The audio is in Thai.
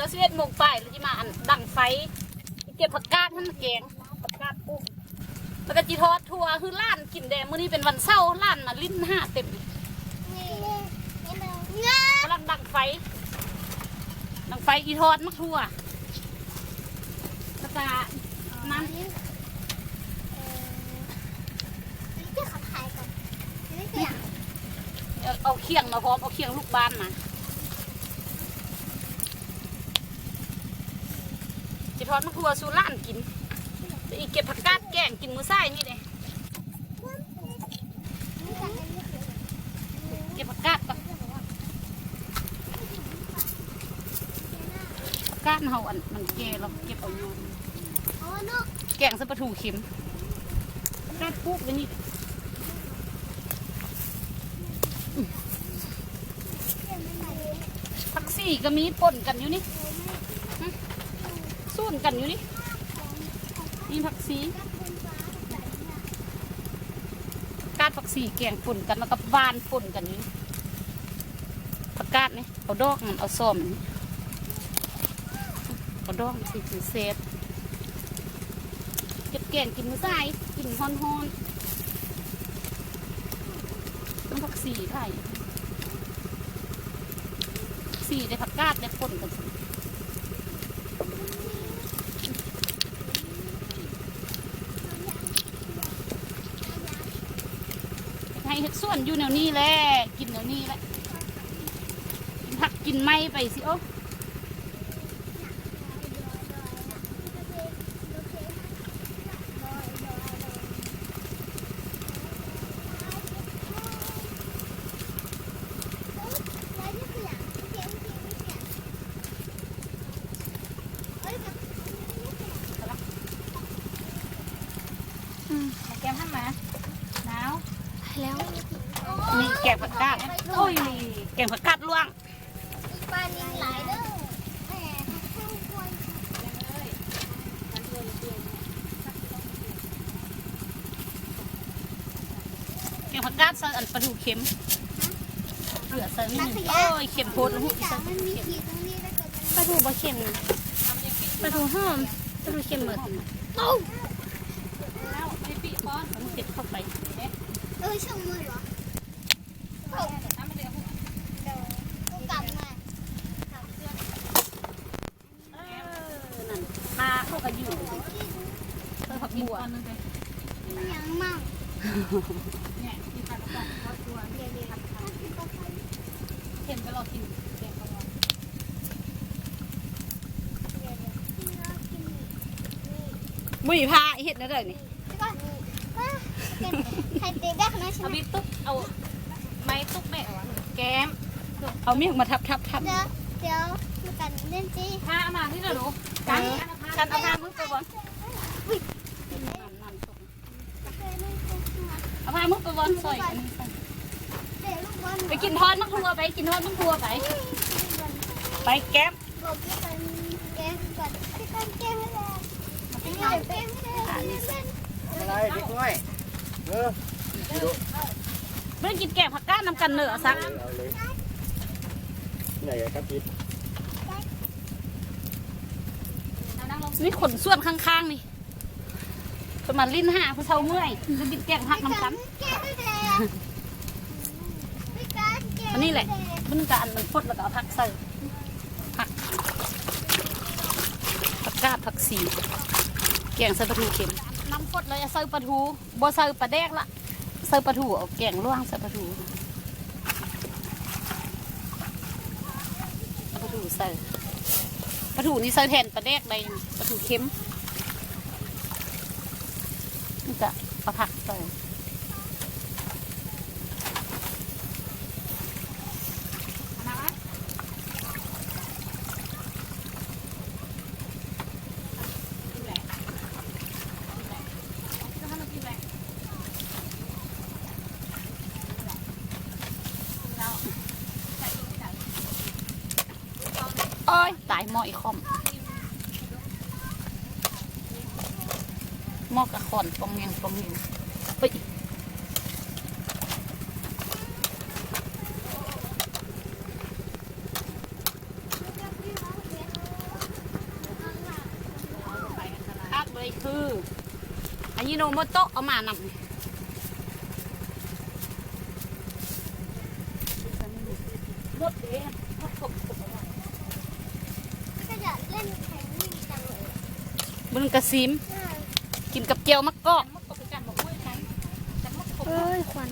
แล้วสิเอ็ดโมงไปแล้วจะมาอันดังไฟเก็บผักกาดท่านแกงผักกาดปุ๊บแล้วก็จีทอดทัวคือล้านกินแดงมื้อนี้เป็นวันเสาร์ล้านมาลิ้นห้าเต็มกำลังดังไฟดังไฟอีทอดมักทัวแล้วก็น้ำเอาเอาเคียงมาพร้อมเอาเคียงลูกบ้านมา ทอดมักทัวสู่ล้านกินอีกเก็บผักกาดแกงกินมือไส้นี่เลยเก็บผักกาดก่อนผักกาดเฮาอันมันแก่เราเก็บเอาอยู่แกงส่ปลาทูเข็มผักกาดปุ๊บไว้นี่ผักสี่ก็มีป่นกันอยู่นี่ นกันอยู่นี่ นี่ผักสีกาดผักสีแกงป่นกันแล้วก็บานป่นกันอยู่นี่ผักกาดนี่เอาดอกมันเอาส้มเอาดอกมันสิถือเศษเก็บแกงกินมื้อสายกินฮ้อนๆน้ำผักสีไทยสี่ได้ผักกาดได้ป่นกันสิ ให้เห็ดส่วนอยู่แนวนี้แหละกินแนวนี้แหละผักกินไม้ไปสิโอ้แกมทำมาหนาว แล้ว นี่แก งผักกาดโอ้ยแกงผักกาดล่วงปลานิลหลายเด้อแหมข้าวควรแกงผักกาดใส่อันปลาทูเค็มเหลือใส่นี่หนึ่งโอ้ยเค็มโพดแล้วหุบจาใส่กมันมีขีดตรงนี้แล้วก็ปลาทูบะเค็มนะปลาทูหอมปลาทูเค็มเหมือนตุ้มแล้วไม่ปีป้อนมันติดเข้าไปเออช่างมือเหรอเออเดี๋ยวกูกลับมา เออนั่นปลาเข้ากันอยู่เออผักบัวมันยังมั่งเนี่ยมีปลากระป๋องทอดตัวเดี๋ยวเดี๋ยวเค็มก็รอกินแกงปลาร้อนบุยพาเห็ดนะเด้อนี่ใครเตะได้ขนาดฉัเอานบีตุ๊กเอาไม้ตุ๊กแม่แก้มเอาเมียงมาทับทับทับเดี๋ยวเดี๋ยวมากันเล่นจีพาเอามาที่เด้อหนูกันกันเอาพามึงไปบอล เอาพามึงไปบอลซอยอันนี้ใส่เดี๋ยวลูกบอลไปกินทอดมักทัวไปกินทอดมักทัวไป ไปแก๊บบอกพี่กันแกงก่อนพี่กันแกงให้แล้วพี่กันแกงให้แล้วเล่นอะไรเด็กน้อยเออไม่ได้กินแกงผักกาดน้ำกันเนื้อซักเอาเลยไหนอะครับพี่นี่ขนส่วนข้างๆนี่ ประมาณลิ้นห้าผู้เฒ่าเมื่อยจะกินแกงผักน้ำกันแกงให้แล้วพี่กันแกงอันนี้แหละมันกอันมันฟดแล้วก็เอาผักใส่ผักผักกาดผักสีแกงใส่ปลาทูเค็มน้ำฟดเลยเอาใส่ปลาทูบ่ใส่ปลาแดกละใส่ปลาทูเอาแกงล่วงใส่ปลาทูเอาปลาทูใส่ปลาทูนี่ใส่แทนปลาแดกได้นะปลาทูเค็มนี่จะ เอาผักใส่โอ้ยตายหม้ออีกคอม มอกกระขอนปองเงงปองเงียงไปอักเลยคืออันนี้โนโมโตะเอามานำนังมันกระซิม กินกับเจียวมะกอกเอ้ยควัน